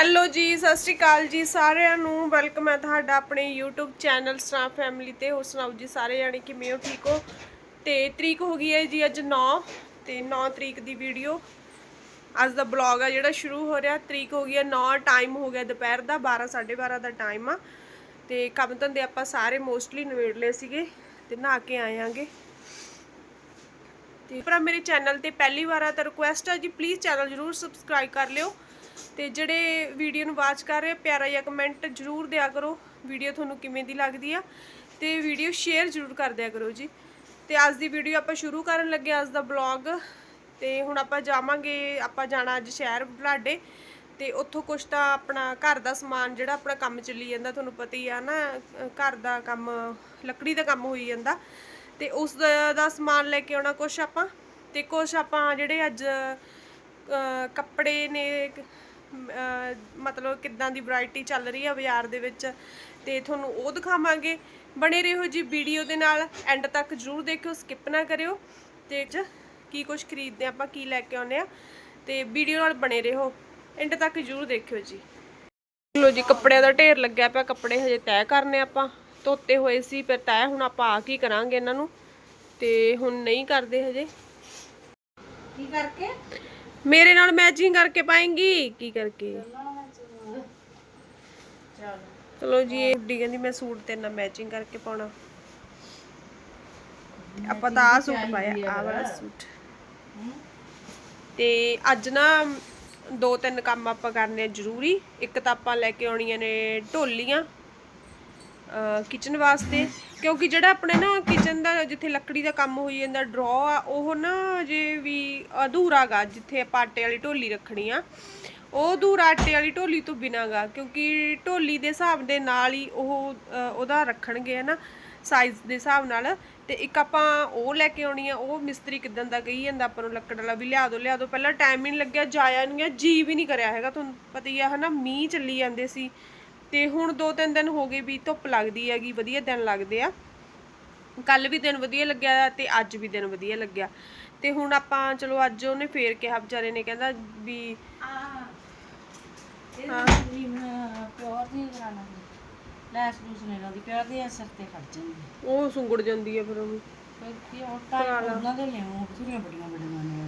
Hello ਜੀ, ਸਤਿ ਸ਼੍ਰੀ ਅਕਾਲ ਜੀ ਸਾਰਿਆਂ ਨੂੰ। ਵੈਲਕਮ ਹੈ ਤੁਹਾਡਾ ਆਪਣੇ YouTube ਚੈਨਲ ਸਟਾਰ ਫੈਮਿਲੀ ਤੇ। ਹੋ ਸੁਣਾਓ ਜੀ ਸਾਰੇ ਜਾਣੇ, ਕਿਵੇਂ ਹੋ? ਠੀਕ ਹੋ? ਤੇ ਤਰੀਕ ਹੋ ਗਈ ਹੈ ਜੀ ਅੱਜ 9 ਤੇ 9 ਤਰੀਕ ਦੀ ਵੀਡੀਓ ਅੱਜ ਦਾ ਬਲੌਗ ਆ ਜਿਹੜਾ ਸ਼ੁਰੂ ਹੋ ਰਿਹਾ। ਤਰੀਕ ਹੋ ਗਈ ਹੈ 9 ਟਾਈਮ ਹੋ ਗਿਆ ਦੁਪਹਿਰ ਦਾ 12 12:30 ਦਾ ਟਾਈਮ ਆ। ਤੇ ਕੰਮ ਧੰਦੇ ਆਪਾਂ ਸਾਰੇ ਮੋਸਟਲੀ ਨਵੇੜ ਲਏ ਸੀਗੇ ਤੇ ਨਹਾ ਕੇ ਆਏ ਆਂਗੇ। ਤੇ ਪਰ ਮੇਰੇ ਚੈਨਲ ਤੇ ਪਹਿਲੀ ਵਾਰ ਆ ਤਾਂ ਰਿਕੁਐਸਟ ਆ ਜੀ ਪਲੀਜ਼ ਚੈਨਲ ਜਰੂਰ ਸਬਸਕ੍ਰਾਈਬ ਕਰ ਲਿਓ। ਤੇ ਜਿਹੜੇ ਵੀਡੀਓ ਨੂੰ ਵਾਚ ਕਰ ਰਹੇ ਪਿਆਰਾ ਜਿਹਾ ਕਮੈਂਟ ਜਰੂਰ ਦਿਆ ਕਰੋ, ਵੀਡੀਓ ਤੁਹਾਨੂੰ ਕਿਵੇਂ ਦੀ ਲੱਗਦੀ ਆ। ਤੇ ਵੀਡੀਓ ਸ਼ੇਅਰ ਜਰੂਰ ਕਰ ਦਿਆ ਕਰੋ ਜੀ। ਤੇ ਅੱਜ ਦੀ ਵੀਡੀਓ ਆਪਾਂ ਸ਼ੁਰੂ ਕਰਨ ਲੱਗੇ ਅੱਜ ਦਾ ਬਲੌਗ ਤੇ ਹੁਣ ਆਪਾਂ ਜਾਵਾਂਗੇ, ਆਪਾਂ ਜਾਣਾ ਅੱਜ ਸ਼ਹਿਰ ਬੁਢਲਾਡੇ ਤੇ ਉੱਥੋਂ ਕੁਝ ਤਾਂ ਆਪਣਾ ਘਰ ਦਾ ਸਮਾਨ, ਜਿਹੜਾ ਆਪਣਾ ਕੰਮ ਚੱਲੀ ਜਾਂਦਾ, ਤੁਹਾਨੂੰ ਪਤਾ ਹੀ ਆ ਨਾ, ਘਰ ਦਾ ਕੰਮ, ਲੱਕੜੀ ਦਾ ਕੰਮ ਹੋਈ ਜਾਂਦਾ। ਤੇ ਉਸ ਦਾ ਸਮਾਨ ਲੈ ਕੇ ਆਉਣਾ ਕੁਝ ਆਪਾਂ। ਤੇ ਕੁਝ ਆਪਾਂ ਜਿਹੜੇ ਅੱਜ ਕੱਪੜੇ ਨੇ ਮਤਲਬ ਕਿੱਦਾਂ ਦੀ ਵੈਰਾਈਟੀ ਚੱਲ ਰਹੀ ਆ ਬਾਜ਼ਾਰ ਦੇ ਵਿੱਚ, ਤੇ ਤੁਹਾਨੂੰ ਉਹ ਦਿਖਾਵਾਂਗੇ। ਬਣੇ ਰਹੋ ਜੀ ਵੀਡੀਓ ਦੇ ਨਾਲ ਐਂਡ ਤੱਕ ਜਰੂਰ ਦੇਖਿਓ ਸਕਿਪ ਨਾ ਕਰਿਓ। ਤੇ ਕੀ ਕੁਝ ਖਰੀਦਦੇ ਆਪਾਂ ਕੀ ਲੈ ਕੇ ਆਉਨੇ ਆ, ਤੇ ਵੀਡੀਓ ਨਾਲ ਬਣੇ ਰਹੋ। ਐਂਡ ਤੱਕ ਜਰੂਰ ਦੇਖਿਓ ਜੀ। ਲੋ ਜੀ, ਕੱਪੜਿਆਂ ਦਾ ਢੇਰ ਲੱਗਿਆ ਪਿਆ, ਕੱਪੜੇ ਹਜੇ ਤੈਅ ਕਰਨੇ ਆਪਾਂ। ਧੋਤੇ ਹੋਏ ਸੀ, ਫਿਰ ਤੈਅ ਹੁਣ ਆਪਾਂ ਆ ਕੀ ਕਰਾਂਗੇ ਇਹਨਾਂ ਨੂੰ, ਤੇ ਹੁਣ ਨਹੀਂ ਕਰਦੇ ਹਜੇ। ਕੀ ਕਰਕੇ? ਮੇਰੇ ਨਾਲ ਮੈਚਿੰਗ ਕਰਕੇ ਪਾਏਂਗੀ? ਕੀ ਕਰਕੇ? ਚਲ ਜੀ ਇਹ ਗੁੱਡੀ ਕਹਿੰਦੀ ਮੈਂ ਸੂਟ ਤੇ ਨਾਲ ਮੈਚਿੰਗ ਕਰਕੇ ਪਾਉਣਾ। ਆਪਾਂ ਤਾਂ ਆ ਸੂਟ ਪਾਇਆ ਆ ਵਾਲਾ ਸੂਟ। ਤੇ ਅੱਜ ਨਾ ਦੋ ਤਿੰਨ ਕੰਮ ਆਪਾਂ ਕਰਨੇ ਜ਼ਰੂਰੀ। ਇੱਕ ਤਾਂ ਆਪਾਂ ਲੈ ਕੇ ਆਉਣੀਆਂ ਨੇ ਢੋਲੀਆਂ। ਕਿਚਨ ਵਾਸਤੇ। ਕਿਉਂਕਿ ਜਿਹੜਾ ਆਪਣੇ ਨਾ ਕਿਚਨ ਦਾ ਜਿੱਥੇ ਲੱਕੜੀ ਦਾ ਕੰਮ ਹੋਈ ਜਾਂਦਾ ਡਰਾ ਆ, ਉਹ ਨਾ ਜੇ ਵੀ ਅਧੂਰਾ ਗਾ, ਜਿੱਥੇ ਆਪਾਂ ਆਟੇ ਵਾਲੀ ਢੋਲੀ ਰੱਖਣੀ ਆ। ਉਹ ਅਧੂਰਾ ਆਟੇ ਵਾਲੀ ਢੋਲੀ ਤੋਂ ਬਿਨਾਂ ਗਾ, ਕਿਉਂਕਿ ਢੋਲੀ ਦੇ ਹਿਸਾਬ ਦੇ ਨਾਲ ਹੀ ਉਹ ਉਹਦਾ ਰੱਖਣਗੇ ਹੈ ਨਾ ਸਾਈਜ਼ ਦੇ ਹਿਸਾਬ ਨਾਲ। ਤੇ ਇੱਕ ਆਪਾਂ ਉਹ ਲੈ ਕੇ ਆਉਣੀ ਆ, ਉਹ ਮਿਸਤਰੀ ਕਿਦਾਂ ਦਾ ਕਹੀ ਜਾਂਦਾ, ਆਪਾਂ ਨੂੰ ਲੱਕੜ ਵਾਲਾ ਵੀ ਲਿਆ ਦੋ ਲਿਆ ਦੋ। ਪਹਿਲਾਂ ਟਾਈਮ ਹੀ ਨਹੀਂ ਲੱਗਿਆ, ਜਾਇਆ ਨਹੀਂ ਗਿਆ ਜੀ ਵੀ ਨਹੀਂ ਕਰਿਆ ਹੈਗਾ, ਤੁਹਾਨੂੰ ਪਤਾ ਹੀ ਆ, ਹਨਾ, ਮੀਂਹ ਚੱਲੀ ਜਾਂਦੇ ਸੀ। ਤੇ ਹੁਣ ਦੋ ਤਿੰਨ ਦਿਨ ਹੋ ਗਏ ਵੀ ਧੁੱਪ ਲੱਗਦੀ ਹੈਗੀ ਵਧੀਆ ਦਿਨ ਲੱਗਦੇ ਆ। ਕੱਲ ਵੀ ਦਿਨ ਵਧੀਆ ਲੱਗਿਆ ਤੇ ਅੱਜ ਵੀ ਦਿਨ ਵਧੀਆ ਲੱਗਿਆ। ਤੇ ਹੁਣ ਆਪਾਂ ਚਲੋ ਅੱਜ ਉਹਨੇ ਫੇਰ ਕਿਹਾ ਵਿਚਾਰੇ ਨੇ ਕਹਿੰਦਾ ਵੀ ਆ ਇਹ ਵੀ ਪਿਓਰ ਨਹੀਂ ਕਰਾਣਾ ਲੈਸ ਲੂਸ ਨਹੀਂ ਲਾਦੀ ਪਿਓਰ ਦੀ ਅਸਰ ਤੇ ਖੜ ਜਾਂਦੀ ਉਹ ਸੁੰਗੜ ਜਾਂਦੀ ਹੈ ਫਿਰ ਉਹ ਫਿਰ ਕੀ ਉਹ ਟਾਈਮ ਉਹਨਾਂ ਦੇ ਲਿਆਉਂ ਬਥੇਰੀਆਂ ਬੜੀਆਂ ਬੜੀਆਂ ਨੇ।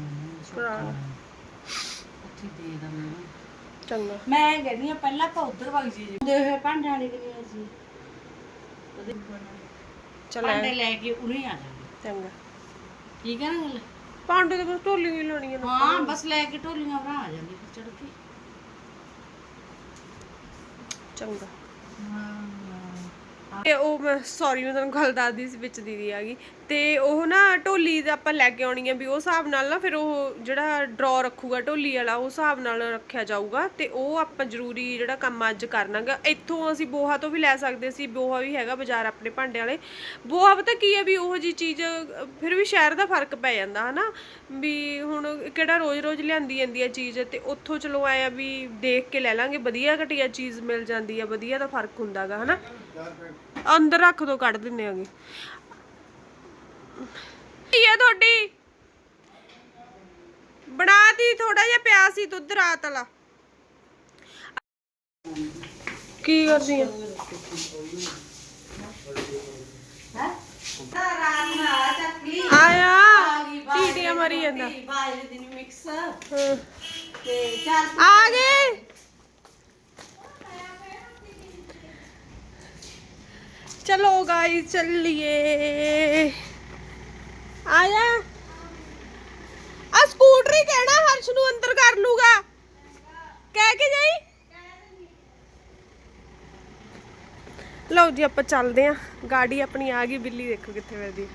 ਉੱਥੇ ਦੇ ਦਮ ਚੰਗਾ। ਮੈਂ ਕਹਿੰਦੀ ਆ ਪਹਿਲਾਂ ਆਪਾਂ ਉਧਰ ਵਗ ਜੀ। ਦੇ ਹੋਏ ਭਾਂਡੇ ਵਾਲੀ ਗਏ ਸੀ ਉਹਦੇ ਚਲ ਭਾਂਡੇ ਲੈ ਕੇ ਉਰੇ ਆ ਜਾਵਾਂਗੇ ਚੰਗਾ। ਠੀਕ ਹੈ ਨਾ ਗੱਲ? ਪਾਂਡੇ ਤੇ ਬਸ ਢੋਲੀ ਵੀ ਲਾਉਣੀ ਹੈ ਨਾ। ਹਾਂ ਬਸ ਲੈ ਕੇ ਢੋਲੀਆਂ ਭਰਾ ਆ ਜਾਂਦੀ ਫਿਰ ਚੜ ਕੇ। ਚੰਗਾ। ਹਾਂ। ਤੇ ਉਹ ਮੈਂ ਸੌਰੀ ਮੈਂ ਤੁਹਾਨੂੰ ਗੱਲ ਦੱਸਦੀ ਸੀ ਵਿੱਚ ਦੀਦੀ ਆ ਗਈ। ਤੇ ਉਹ ਨਾ ਢੋਲੀ ਦਾ ਆਪਾਂ ਲੈ ਕੇ ਆਉਣੀ ਆ ਵੀ ਉਹ ਹਿਸਾਬ ਨਾਲ ਨਾ ਫਿਰ ਉਹ ਜਿਹੜਾ ਡਰਾ ਰੱਖੂਗਾ ਢੋਲੀ ਵਾਲਾ, ਉਹ ਹਿਸਾਬ ਨਾਲ ਰੱਖਿਆ ਜਾਊਗਾ ਤੇ ਉਹ ਆਪਾਂ ਜ਼ਰੂਰੀ ਜਿਹੜਾ ਕੰਮ ਅੱਜ ਕਰਨਾਗਾ। ਇੱਥੋਂ ਅਸੀਂ ਬੋਹਾ ਤੋਂ ਵੀ ਲੈ ਸਕਦੇ ਸੀ, ਬੋਹਾ ਵੀ ਹੈਗਾ ਬਾਜ਼ਾਰ ਆਪਣੇ ਭਾਂਡੇ ਵਾਲੇ। ਬੋਹਾ ਪਤਾ ਕੀ ਹੈ ਵੀ ਉਹੋ ਜੀ ਚੀਜ਼, ਫਿਰ ਵੀ ਸ਼ਹਿਰ ਦਾ ਫ਼ਰਕ ਪੈ ਜਾਂਦਾ, ਹਨਾ? ਵੀ ਹੁਣ ਕਿਹੜਾ ਰੋਜ਼-ਰੋਜ਼ ਲਿਆਂਦੀ ਜਾਂਦੀ ਹੈ ਚੀਜ਼ ਤੇ ਉੱਥੋਂ ਚਲੋ ਆਇਆ ਵੀ ਦੇਖ ਕੇ ਲੈ ਲਾਂਗੇ, ਵਧੀਆ ਘਟੀਆ ਚੀਜ਼ ਮਿਲ ਜਾਂਦੀ ਹੈ ਵਧੀਆ ਦਾ ਫ਼ਰਕ ਹੁੰਦਾਗਾ, ਹਨਾ? ਅੰਦਰ ਰੱਖ ਦੋ ਕੱਢ ਦਿੰਨੇ ਆਗੇ। ਕੀ ਹੈ ਤੁਹਾਡੀ? ਬਣਾਤੀ ਥੋੜਾ ਜਿਹਾ ਪਿਆ ਸੀ ਦੁੱਧ ਰਾਤ ਵਾਲਾ। ਕੀ ਕਰਦੀ ਆ? ਆਇਆ ਟੀਟੀਆਂ ਮਾਰੀ ਜਾਂਦਾ। ਬਾਜਰੇ ਦੀ ਮਿਕਸ। ਤੇ ਚਾਰ ਆ ਗਏ? ਚਲੋ ਗਾਇਸ ਚੱਲੀਏ ਆਇਆ ਆ ਸਕੂਟਰੀ ਕਹਿਣਾ ਹਰਸ਼ ਨੂੰ ਅੰਦਰ ਕਰ ਲੂਗਾ ਕਹਿ ਕੇ ਜਾਈ ਲਓ ਜੀ ਆਪਾਂ ਚੱਲਦੇ ਆਂ ਗਾੜੀ ਆਪਣੀ ਆ ਗਈ ਬਿੱਲੀ ਦੇਖੋ ਕਿੱਥੇ ਫਿਰਦੀ ਹੈ।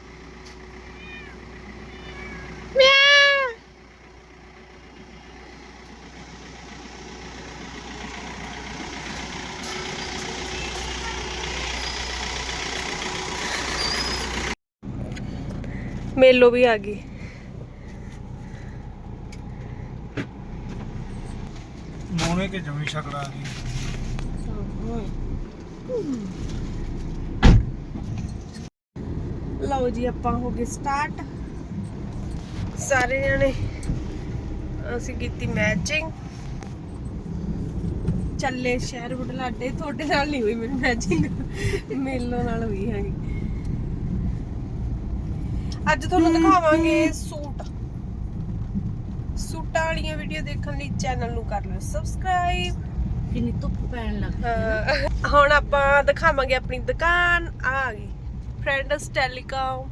ਮੇਲੋ ਵੀ ਆ ਗਈ। ਮੋਨੇ ਕੇ ਜਮੀ ਛਕੜਾ ਆ ਗਈ। ਲਓ ਜੀ ਆਪਾਂ ਹੋ ਗਏ ਸਟਾਰਟ ਸਾਰੇ ਜਣੇ ਅਸੀਂ ਕੀਤੀ ਮੈਚਿੰਗ ਚੱਲੇ ਸ਼ਹਿਰ ਬੁਢਲਾਡੇ ਤੁਹਾਡੇ ਨਾਲ ਨਹੀਂ ਹੋਈ ਮੇਰੀ ਮੈਚਿੰਗ ਮੇਲੋ ਨਾਲ ਹੋਈ ਹੈਗੀ। ਅੱਜ ਤੁਹਾਨੂੰ ਦਿਖਾਵਾਂਗੇ ਸੂਟ। ਸੂਟਾਂ ਵਾਲੀਆਂ ਵੀਡੀਓ ਦੇਖਣ ਲਈ ਚੈਨਲ ਨੂੰ ਕਰ ਲਓ ਸਬਸਕ੍ਰਾਈਬ ਕਿੰਨੀ ਧੁੱਪ ਪੈਣ ਲੱਗ ਗਈ ਹੁਣ ਆਪਾਂ ਦਿਖਾਵਾਂਗੇ ਆਪਣੀ ਦੁਕਾਨ। ਆ ਗਈ ਫਰੈਂਡਸ ਟੈਲੀਕਾਮ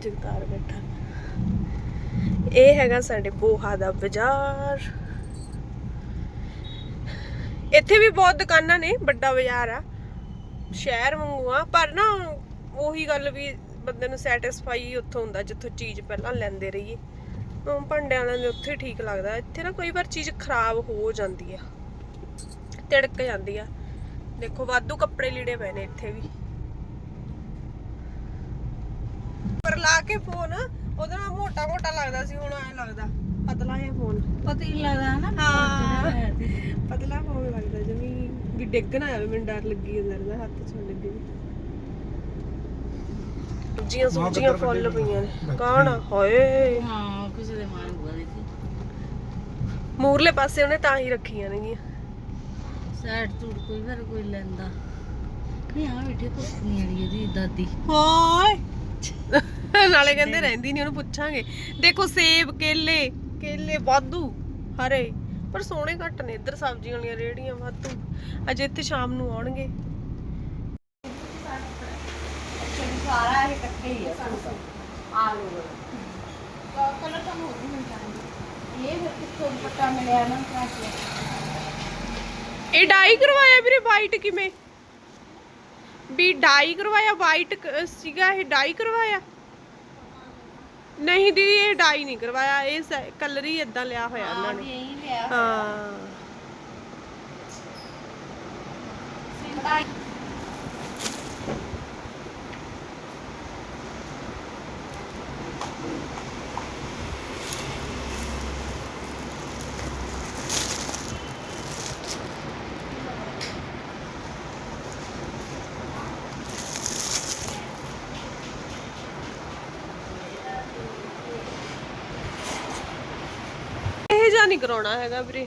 ਜਗਤਾਰ ਬੈਠਾ। ਇਹ ਹੈਗਾ ਸਾਡੇ ਬੋਹਾ ਦਾ ਬਾਜ਼ਾਰ। ਇੱਥੇ ਵੀ ਬਹੁਤ ਦੁਕਾਨਾਂ ਨੇ ਵੱਡਾ ਬਾਜ਼ਾਰ ਆ। ਸ਼ਹਿਰ ਵਾਂਗੂ ਆ ਪਰ ਨਾ ਉਹੀ ਗੱਲ ਵੀ ਬੰਦੇ ਨੂੰ ਸੈਟੀਸਫਾਈ ਉੱਥੋਂ ਹੁੰਦਾ ਜਿੱਥੋਂ ਚੀਜ਼ ਪਹਿਲਾਂ ਲੈਂਦੇ ਰਹੀਏ। ਉਹ ਭਾਂਡਿਆਂ ਵਾਲਿਆਂ ਦੇ ਉੱਥੇ ਠੀਕ ਲੱਗਦਾ ਇੱਥੇ ਨਾ ਕਈ ਵਾਰ ਚੀਜ਼ ਖਰਾਬ ਹੋ ਜਾਂਦੀ ਆ ਤਿੜਕ ਜਾਂਦੀ ਆ। ਦੇਖੋ ਵਾਧੂ ਕੱਪੜੇ ਲੀੜੇ ਪਏ ਨੇ ਇੱਥੇ ਵੀ। ਪਰ ਲਾ ਕੇ ਫੋਨ ਉਹਦਾ ਨਾਲ ਮੋਟਾ ਮੋਟਾ ਲੱਗਦਾ ਸੀ ਹੁਣ ਐ ਲੱਗਦਾ। ਪਤਲਾ ਜਿਹਾ ਫੋਨ ਪਤਾ ਹੀ ਨੀ? ਲੱਗਦਾ ਨਾ ਹਾਂ। ਹੈ। ਪਤਲਾ ਫੋਨ ਲੱਗਦਾ ਜਮੀ ਵੀ ਡਿੱਗ ਨਾ ਜਾਵੇ ਮੈਨੂੰ ਡਰ ਲੱਗੀ ਜਾਂਦਾ ਰਹਿੰਦਾ ਹੱਥ 'ਚ ਲੱਗੇ। ਵੀ ਸਬਜ਼ੀਆਂ ਸੁਬਜ਼ੀਆਂ ਫੁੱਲ ਪਈਆਂ ਨੇ। ਕੌਣ ਆ? ਹਾਏ। ਹਾਂ ਕਿਸੇ ਦੇ ਮਾਰ ਹੁਆ ਦੇਖੀ ਮੂਰਲੇ ਪਾਸੇ ਉਹਨੇ ਤਾਂ ਹੀ ਰੱਖੀਆਂ ਨੇਗੀਆਂ। ਸਾਈਡ ਤੂੜ ਕੋਈ ਵਾਰ ਕੋਈ ਲੈਂਦਾ। ਨਹੀਂ ਆ ਬੈਠੇ ਨਹੀਂ ਆੜੀ ਇਹਦੀ ਦਾਦੀ। ਹਾਏ। ਨਾਲੇ ਕਹਿੰਦੇ ਰਹਿੰਦੀ ਨਹੀਂ ਉਹਨੂੰ ਪੁੱਛਾਂਗੇ। ਦੇਖੋ ਸੇਬ ਕੇਲੇ ਕੇਲੇ ਵਾਧੂ ਹਰੇ। ਪਰ ਸੋਹਣੇ ਘੱਟ ਨੇ ਇੱਧਰ ਸਬਜੀ ਵਾਲੀਆਂ ਰੇੜੀਆਂ ਵਾਧੂ। ਅਜੇ ਇੱਥੇ ਸ਼ਾਮ ਨੂੰ ਆਉਣਗੇ। ਸਾਰਾ ਇਹ ਇਕੱਠੇ ਹੀ ਆ ਆ ਲੋ ਕਲਰ ਤਾਂ ਹੋਰ ਵੀ ਮਿਲ ਇਹ ਫਿਰ ਕਿੱਥੋਂ ਪੱਟਾ ਮਿਲਿਆ ਨਾ ਕਾਸ਼ੀ ਇਹ ਡਾਈ ਕਰਵਾਇਆ ਵੀਰੇ ਵਾਈਟ ਕਿਵੇਂ? ਵੀ ਡਾਈ ਕਰਵਾਇਆ ਵਾਈਟ ਸੀਗਾ, ਇਹ ਡਾਈ ਕਰਵਾਇਆ? ਨਹੀਂ ਦੀਦੀ ਇਹ ਡਾਈ ਨਹੀਂ ਕਰਵਾਇਆ ਇਹ ਕਲਰ ਹੀ ਇਦਾਂ ਲਿਆ ਹੋਇਆ ਇਹਨਾਂ ਨੇ। ਇਹੀ ਲਿਆ ਹਾਂ। ਇਹ ਜਾਂ ਨਹੀਂ ਕਰਾਉਣਾ ਹੈਗਾ ਵੀਰੇ।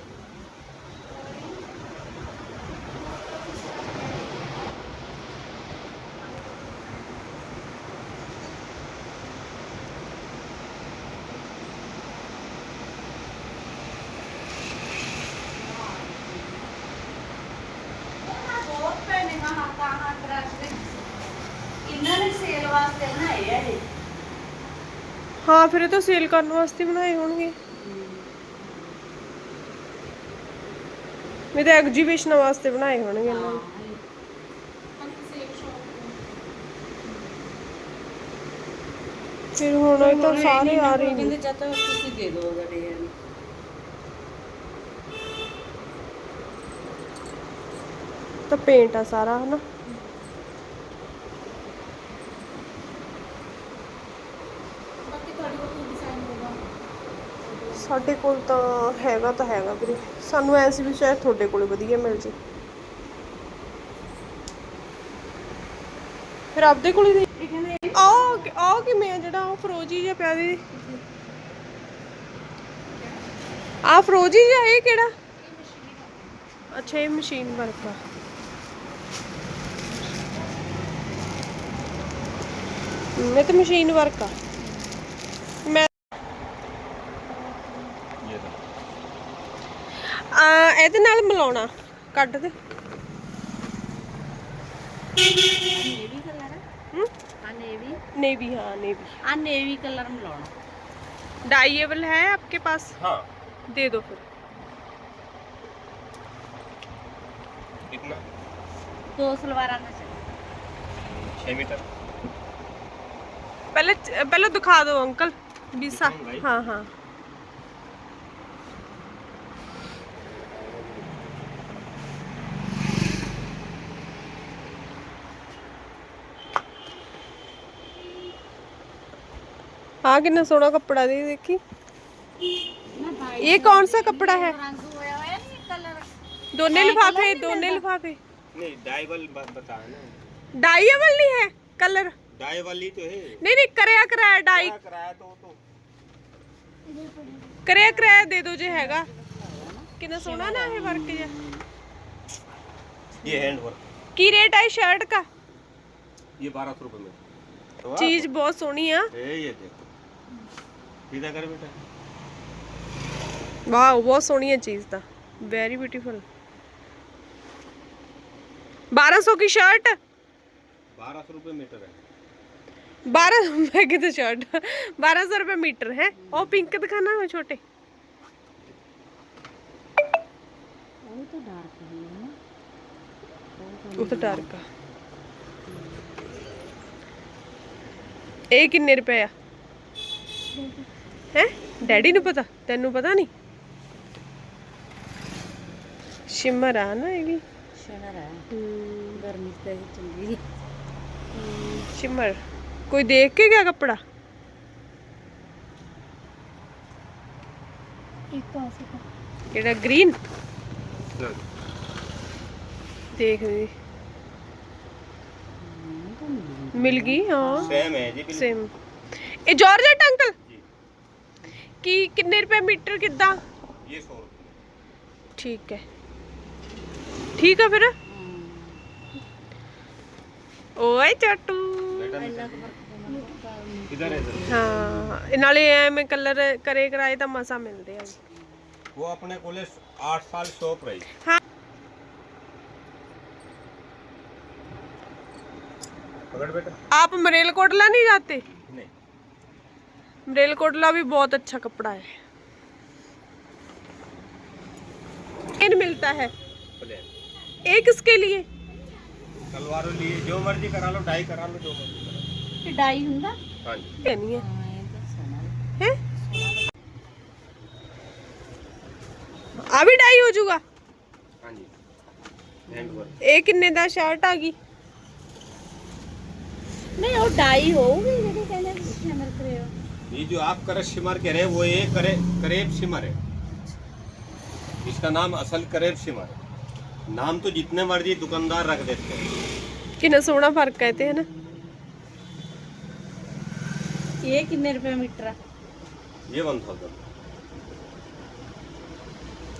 ਹਾਂ ਫਿਰ ਇਹ ਤਾਂ ਸੇਲ ਕਰਨ ਵਾਸਤੇ ਬਣਾਏ ਹੋਣਗੇ। ਇਹ ਤਾਂ ਐਗਜੀਬਿਸ਼ਨ ਵਾਸਤੇ ਬਣਾਏ ਹੋਣਗੇ ਇਹਨਾਂ ਨੇ। ਫਿਰ ਹੁਣ ਇਹ ਤਾਂ ਸਾਰੇ ਆ ਰਹੇ ਨੇ। ਕਹਿੰਦੇ ਜਾਂ ਤਾਂ ਤੁਸੀਂ ਦੇ ਦਿਓ ਗੜੇ ਨੂੰ ਤਾਂ ਪੇਂਟ ਆ ਸਾਰਾ ਹਨਾ? ਸਾਡੇ ਕੋਲ ਤਾਂ ਹੈਗਾ ਤਾਂ ਹੈਗਾ ਵੀਰੇ। ਸਾਨੂੰ ਐ ਸੀ ਵੀ ਸ਼ਾਇਦ ਤੁਹਾਡੇ ਕੋਲੇ ਵਧੀਆ ਮਿਲ ਜੇ। ਫਿਰ ਆਪਦੇ ਕੋਲੇ ਕਹਿੰਦੇ ਆਹ ਆਹ ਕਿਵੇਂ ਆ ਜਿਹੜਾ ਉਹ ਫਰੋਜੀ ਜਿਹਾ ਪਿਆ ਦੇ? ਆ ਫਰੋਜੀ ਜਿਹਾ ਇਹ ਕਿਹੜਾ? ਅੱਛਾ ਇਹ ਮਸ਼ੀਨ ਵਰਕ ਆ ਇਹ ਤਾਂ ਮਸ਼ੀਨ ਵਰਕ ਆ ਮੈਂ ਆ ਇਹਦੇ ਨਾਲ ਮਿਲਾਉਣਾ ਕੱਢ ਦੇ ਨੇਵੀ ਕਲਰ ਹਮ ਆ ਨੇਵੀ नेवी हाँ नेवी ਆ ਨੇਵੀ ਕਲਰ ਮਿਲਾਉਣਾ डाइएबल है आपके पास हाँ दे दो फिर कितना ਦੋ ਸਲਵਾਰਾਂ ਦਾ ਚੱਲ छः मीटर पहले पहले दिखा दो अंकल भी सा दिखाऊं भाई? हाँ हाँ हाँ कितना सोना कपड़ा दी देखी। ये कौन सा कपड़ा है? दोनों लिफाफे दोनों लिफाफे। नहीं डाइबल बताया नहीं है? कलर। डाई वाली तो है। नहीं नहीं कराया कराया डाई। कराया तो तो। कराया कराया दे दो जे हैगा। कितना सोना ना है वर्क ये ये हैंड वर्क। की रेट है शर्ट का? ये 1200 रुपए में। तो चीज़ बहुत सोनी है ये ये देखो। सीधा कर बेटा ਵਾਓ ਬਹੁਤ ਸੋਹਣੀ ਹੈ ਚੀਜ਼ ਤਾਂ ਵੈਰੀ ਬਿਊਟੀਫੁਲ 1200 की शर्ट बारह सौ रुपये मीटर है बारह मैं कितने शर्ट बारह सौ रुपये मीटर है और पिंक दिखाना है छोटे ਉਹ ਤਾਂ ਡਾਰਕ ਹੀ ਹੈ ਨਾ ਉਹ ਤਾਂ ਡਾਰਕ ਆ ਇਹ ਕਿੰਨੇ ਰੁਪਏ ਆ ਹੈ? ਡੈਡੀ ਨੂੰ ਪਤਾ? ਤੈਨੂੰ ਪਤਾ ਨਹੀਂ? ਸ਼ਿਮਰ ਆ ਨਾ ਇਹ ਵੀ ਸ਼ਿਮਰ ਆ। ਗਰਮੀ ਤੇ ਚੰਗੀ ਸ਼ਿਮਰ ਕੋਈ ਦੇਖ ਕੇ ਗਿਆ ਕੱਪੜਾ? ਇੱਕ ਆਸੇ ਕਿਹੜਾ ਗ੍ਰੀਨ ਦੇਖ ਲਈ। ਮਿਲ ਗਈ। ਹਾਂ। ਸੇਮ ਹੈ ਜੀ ਸੇਮ ਇਹ ਜਾਰਜਟ ਅੰਕਲ? ਕੀ ਕਿੰਨੇ ਰੁਪਏ ਮੀਟਰ ਕਿੱਦਾਂ ये सौ रुपये ਠੀਕ ਹੈ ਠੀਕ ਆ ਫਿਰ ਓਏ ਚਟੂ बेटा इधर है इधर ਹਾਂ ਇਹ ਨਾਲੇ ਐਵੇਂ ਕਲਰ ਕਰੇ ਕਰਾਏ ਤਾਂ ਮਸਾ ਮਿਲਦੇ ਆ वो अपने कॉलेज आठ साल शॉप रही हाँ। पकड़ बेटा आप मरेलकोटला नहीं जाते नहीं मरेलकोटला भी बहुत अच्छा कपड़ा है इन मिलता है प्लेन एक किसके लिए सलवारों लिए जो मर्जी करा लो डाई करा लो जो मर्जी करा ਇਹ ਡਾਈ ਹੁੰਦਾ लो हाँ जी ये नहीं है ਹਾਂ ਇਹ ਤਾਂ ਸੋਹਣਾ हैं ਆ ਵੀ ਡਾਈ ਹੋ ਜਾਊਗਾ हाँ जी हैंड वर्क ਇਹ ਕਿੰਨੇ ਦਾ ਸ਼ਰਟ ਆ ਗਈ ਨਹੀਂ ਉਹ ਡਾਈ ਹੋਊਗੀ ਜਿਹੜੀ ਕਹਿੰਦੇ ਸ਼ਨਰ ਕਰਿਓ ये जो आप करे शिमर कह रहे हैं वो ये करे करेब शिमर है। इसका नाम असल करेब शिमर है। नाम तो जितने मर्ज़ी दुकानदार रख देते हैं। कि किन्ना सोना फ़र्क कहते हैं ना? ये कितने रुपए मीटर है? ये वन थाउज़ेंड।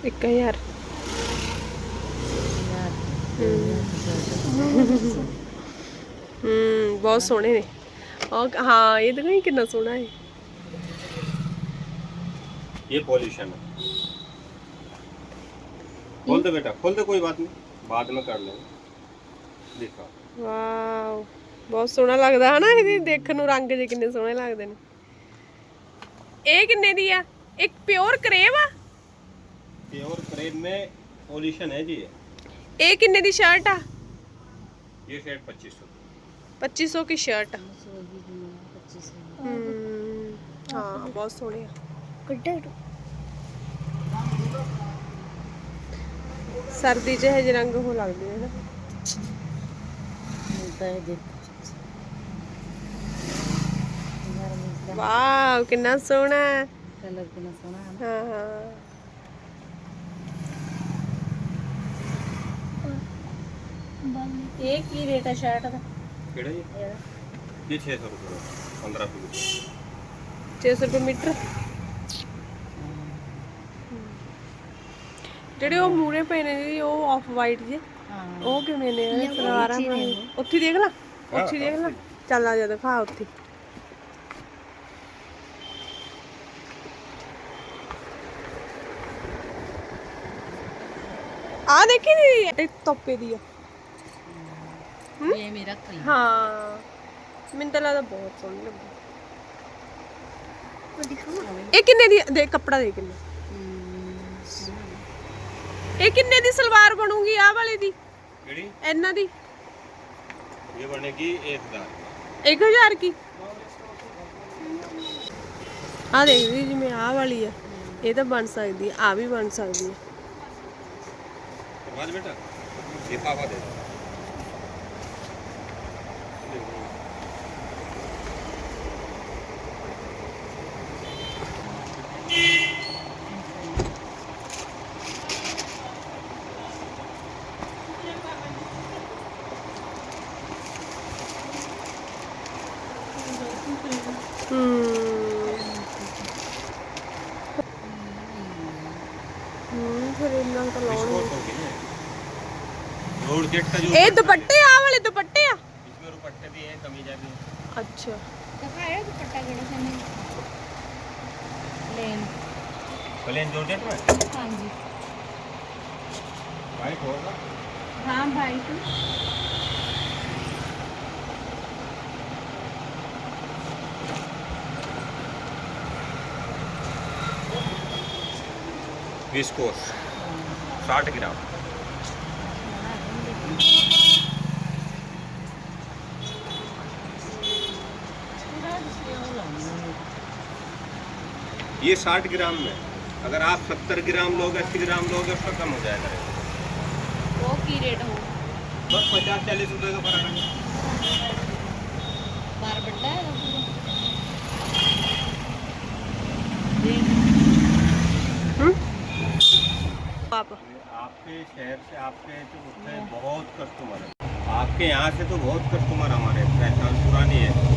एक हज़ार हम्म बहुत सोने ने। और हाँ ये देखो कितना सोना है। ये पॉल्यूशन है खोल दे बेटा खोल दे कोई बात नहीं बाद में कर लेंगे दिखा ਵਾਓ ਬਹੁਤ ਸੋਹਣਾ ਲੱਗਦਾ ਹਨਾ ਇਹਦੀ ਦੇਖਣ ਨੂੰ ਰੰਗ ਜੇ ਕਿੰਨੇ ਸੋਹਣੇ ਲੱਗਦੇ ਨੇ ਇਹ ਕਿੰਨੇ ਦੀ ਆ ਇੱਕ ਪਿਓਰ ਕਰੇਵ ਆ प्योर करेब में पॉल्यूशन है जी ये ਇਹ ਕਿੰਨੇ ਦੀ ਸ਼ਰਟ ਆ ये सेट पच्चीस सौ 2500 की शर्ट ਸੋਗੀ ਦੀ 25 ਹਮ, ਹਾਂ ਬਹੁਤ ਸੋਹਣੇ ਆ ਸਰਦੀ 'ਚ ਇਹ ਜਿਹੇ ਰੰਗ ਉਹ ਲੱਗਦੇ ਨੇ। ਵਾਓ ਕਿੰਨਾ ਸੋਹਣਾ ਹੈ। ਕਲਰ ਕਿੰਨਾ ਸੋਹਣਾ ਹੈ ਹਾਂ ਇਹ ਕੀ ਰੇਟ ਹੈ ਸ਼ਰਟ ਦਾ? ਕਿਹੜਾ ਜੀ? ਇਹ 600 ਰੁਪਏ 1500 600 ਰੁਪਏ ਮੀਟਰ? ਜਿਹੜੇ ਉਹ ਮੂਰੇ ਪਏ ਨੇ ਜੀ ਉਹ ਆਫ ਵਾਈਟ ਜੇ। ਹਾਂ। ਉਹ ਕਿਵੇਂ ਨੇ? ਸਲਵਾਰਾਂ ਬਣਾਈ ਉੱਥੇ ਦੇਖ ਲਾ ਉੱਥੇ ਦੇਖ ਲਾ। ਚੱਲ ਆ ਜਾ ਦਿਖਾ ਉੱਥੇ। ਆ ਦੇਖੀ ਨੀ ਇਹ? ਤੋਪੇ ਦੀ ਆ। ਇਹ ਮੇਰਾ ਕਲਰ ਹਾਂ। ਮੈਨੂੰ ਤਾਂ ਲੱਗਦਾ ਬਹੁਤ ਸੋਹਣੀ ਲੱਗੀ ਇਹ ਕਿੰਨੇ ਦੀ ਦੇ ਕੱਪੜਾ ਦੇ ਕਿੰਨੇ? ਇਹ ਕਿੰਨੇ ਦੀ ਸਲਵਾਰ ਬਣੂਗੀ? ਆਹ ਵਾਲੇ ਦੀ। ਕਿਹੜੀ? ਇਹਨਾਂ ਦੀ। ਇਹ ਬਣੇਗੀ 1000 1000 ਕੀ? ਆ ਦੇਖ ਜੀ ਜਿਵੇਂ ਆਹ ਵਾਲੀ ਆ। ਇਹ ਤਾਂ ਬਣ ਸਕਦੀ ਆ ਵੀ ਬਣ ਸਕਦੀ ਆ। ਬਾਜ ਬੇਟਾ ਇਹ ਪਾਵਾ ਦੇ। प्रोजेक्ट का जो ये दुपट्टे आ वाले दुपट्टे आ इसमें दुपट्टे भी है कमीजा भी है अच्छा दिखाया दुपट्टा केड़ा सा नहीं प्लेन प्लेन जॉर्जेट में हां जी वाइट होगा हां वाइट विस्कोस साठ ग्राम ये साठ ग्राम में अगर आप सत्तर ग्राम लोगे अस्सी ग्राम लोगे तो उसका कम हो जाएगा रेट। हो बस पचास चालीस रुपए का हम्म? आपके शहर से आपके जो तो बहुत कस्टमर है। आपके यहाँ से तो बहुत कस्टमर हमारे पहचान पुरानी है।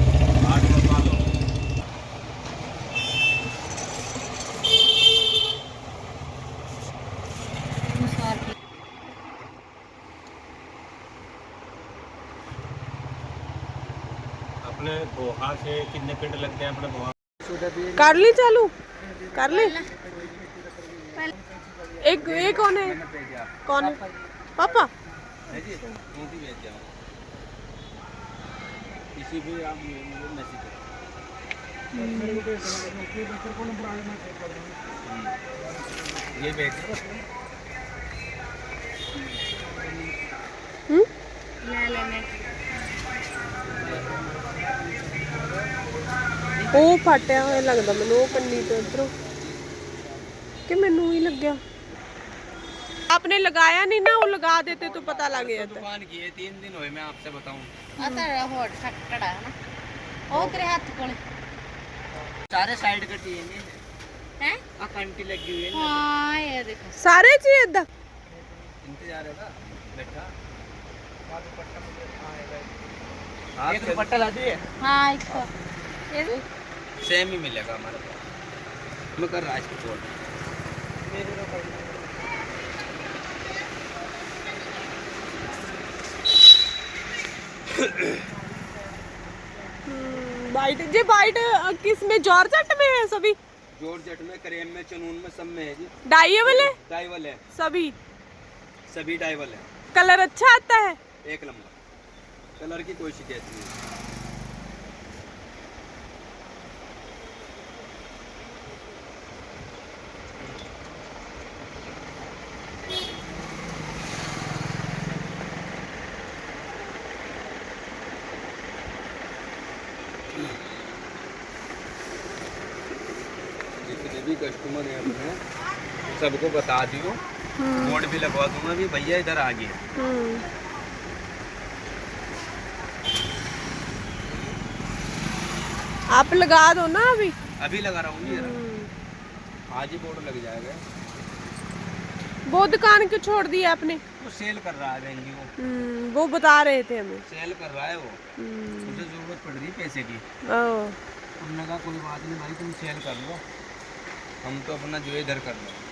पिंड लगते कर ली चालू। कर ली। एक ये कौन है? कौन पापा। किसी भी आप मैसेज ये बेटी हम्म? ला। ਉਹ ਫਟਿਆ ਹੋਇਆ ਲੱਗਦਾ ਮੈਨੂੰ ਉਹ ਕੰਨੀ ਤੋਂ ਇਧਰੋਂ ਕਿ ਮੈਨੂੰ ਹੀ ਲੱਗਿਆ आपने लगाया नहीं ना वो लगा देते तो पता लग जाता दुकान की है तीन दिन हुए मैं आपसे बताऊं ਆ ਤਾਂ ਹੋਟ ਫਟੜਾ ਹੈ ਨਾ ਉਹ ਤੇਰੇ ਹੱਥ ਕੋਲੇ सारे साइड कटी है नहीं ਹੈ आ कंटी लगी हुई है ਹਾਂ ਇਹ ਦੇਖੋ सारे चीज इदा इंतजार है ना बैठा एक दुपट्टा ला दिए ਹਾਂ ਇੱਕ ਇਹ सेम ही मिलेगा हमारे पास। मैं कर रहा इसको छोड़ वाइट जी वाइट किसमें? जॉर्जेट में है सभी? जॉर्जेट में क्रेम में चनून में सब में है जी। डाई वाले? डाइवल है। सभी? सभी डाइवल है। कलर अच्छा आता है? एक नंबर। कलर की कोई शिकायत नहीं है जितने भी कस्टमर हैं अपने सबको बता दियो। बोर्ड भी लगवा दूँगा भी भैया इधर आ गए। हम्म आप लगा दो ना अभी। अभी लगा रहा हूँ। हम्म। आज ही बोर्ड लग जाएगा। वो दुकान क्यों छोड़ दी आपने? वो सेल कर रहा है बहन वो। वो बता रहे थे हमें। सेल कर रहा है वो। मुझे ज़रूरत पड़ रही पैसे की। हमने कहा कोई बात नहीं भाई तुम सेल कर लो। हम तो अपना जो इधर कर लो।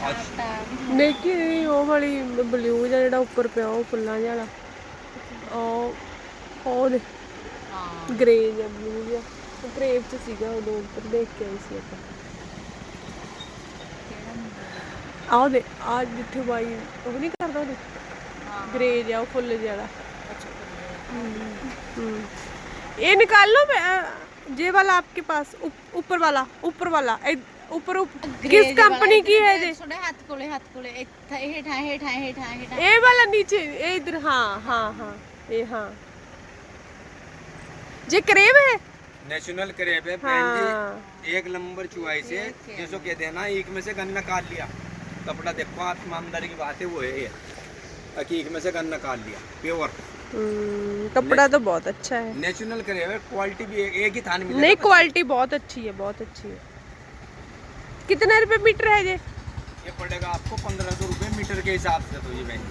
आज ਦੇਖੀ ਉਹ ਵਾਲੀ ਬਲੂ ਜਿਹਾ ਜਿਹੜਾ ਉੱਪਰ ਪਿਆ ਉਹ ਫੁੱਲਾਂ ਜਿਹਾ ਵਾਲਾ ਉਹ ਉਹ ਦੇ ਹਾਂ ਗ੍ਰੇ ਜਿਹਾ ਬਲੂ ਜਿਹਾ ਉਹ ਕ੍ਰੇਪ ਚ ਸੀਗਾ ਉਦੋਂ ਉੱਪਰ ਦੇਖ ਕੇ ਆਈ ਸੀ ਆਪਾਂ ਆਹ ਦੇ ਆ ਜਿੱਥੇ ਬਾਈ ਉਹ ਨਹੀਂ ਕਰਦਾ ਉਹਦੇ ਗ੍ਰੇ ਜਿਹਾ ਉਹ ਫੁੱਲ ਜਿਹਾ ਵਾਲਾ हम्म। ये निकाल लो मैं, अ, ये वाला आपके पास उप- ऊपर वाला ऊपर वाला ए- ऊपर ऊपर किस कंपनी की है ये ਤੁਹਾਡੇ ਹੱਥ ਕੋਲੇ ਹੱਥ ਕੋਲੇ ਇੱਥੇ ਹੇਠਾਂ ਹੇਠਾਂ ਹੇਠਾਂ ਹੇਠਾਂ ये वाला नीचे ये इधर हाँ हाँ हाँ ये हाँ ये करीब है नेशनल करेब है बहन हाँ जी एक नंबर चुआई से जैसो कहते हैं ना एक में से गन निकाल लिया कपड़ा देखो आप ईमानदारी की बात है वो है ये हकीक में से गन निकाल लिया प्योर हम्म, कपड़ा तो बहुत अच्छा है नेशनल करेब है क्वालिटी भी एक, एक ही थान नहीं मिलेगा क्वालिटी बहुत अच्छी है बहुत अच्छी है कितने रुपए मीटर है ये? ये पड़ेगा आपको पंद्रह सौ रुपये मीटर के हिसाब से तो ये बहन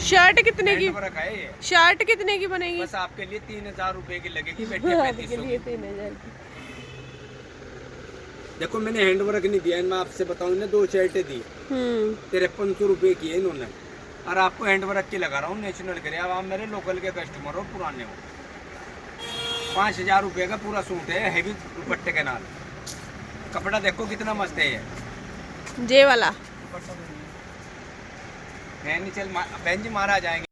शर्ट कितने की? है शर्ट कितने की बनेगी? बस आपके लिए तीन हज़ार रुपए की लगेगी की। तीन हज़ार की। देखो मैंने हैंड वर्क नहीं दिया मैं आपसे बताऊँ इन्हें दो शर्टें दी। ਹੂੰ तिरपन सौ रुपये की है इन्होंने। और आपको हैंड वर्क की लगा रहा हूँ नेशनल के अब आप मेरे लोकल के कस्टमर हो पुराने हो। पाँच हज़ार रुपये का पूरा सूट है हैवी दुपट्टे के नाल। कपड़ा देखो कितना मस्त है ये वाला है नहीं चल बहन जी महाराज आएंगे